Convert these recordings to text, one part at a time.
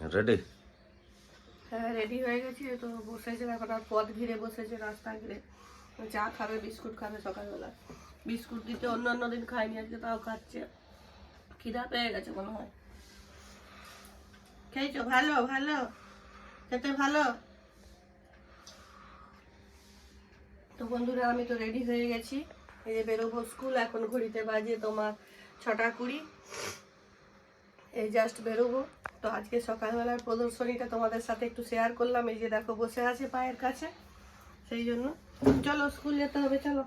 Ready হ্যাঁ ready হয়ে গেছি, তো বসেছে এখন আর পথ ঘিরে বসেছে রাস্তা ঘিরে। চা খাবে, বিস্কুট খাবে সকালবেলা। বিস্কুট দিতে অন্য অন্য দিন খায়নি, আজকে তাও খাচ্ছে। খিদা পেয়ে গেছে মনে হয়। খেয়েছো? ভালো ভালো? খেতে ভালো? তো বন্ধুরা, আমি তো রেডি হয়ে গেছি। এই যে বেরোবো স্কুল এখন ঘড়িতে বাজে তোমার ছটা কুড়ি। এই জাস্ট বেরোবো। তো আজকে সকালবেলার প্রদর্শনীটা তোমাদের সাথে একটু শেয়ার করলাম। এই যে দেখো বসে আছে পায়ের কাছে। সেই জন্য চলো স্কুল যেতে হবে, চলো।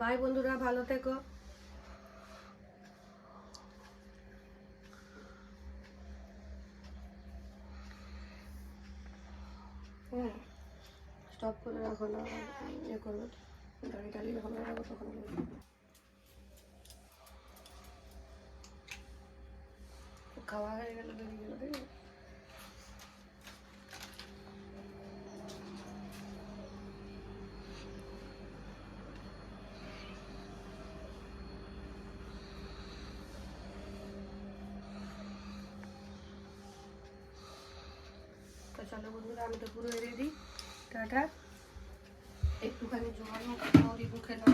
বাই বন্ধুরা, ভালো থেকো। হুম স্টপ করে রাখো না। ইয়ে করব গাড়ি টাড়ি যখন লাগাবো তখন খাওয়া হয়ে গেল তো চলো বন্ধুরা, আমি তো পুরো রেডি টাটা। একটুখানি জোয়ানো কাউরি মুখে না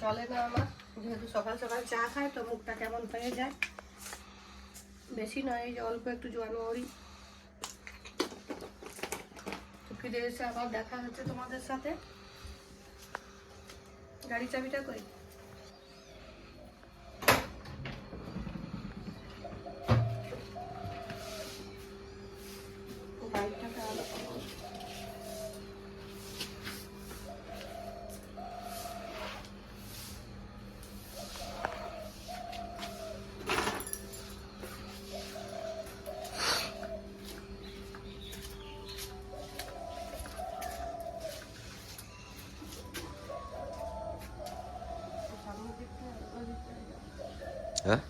চলে না আমার। যেহেতু সকাল সকাল চা খায়, তো মুখটা কেমন হয়ে যায়? বেশি নয় এই যে অল্প একটু তো ফিরে এসে আবার দেখা হচ্ছে তোমাদের সাথে। গাড়ি চাবিটা কই? বাইকটাকে হ্যাঁ?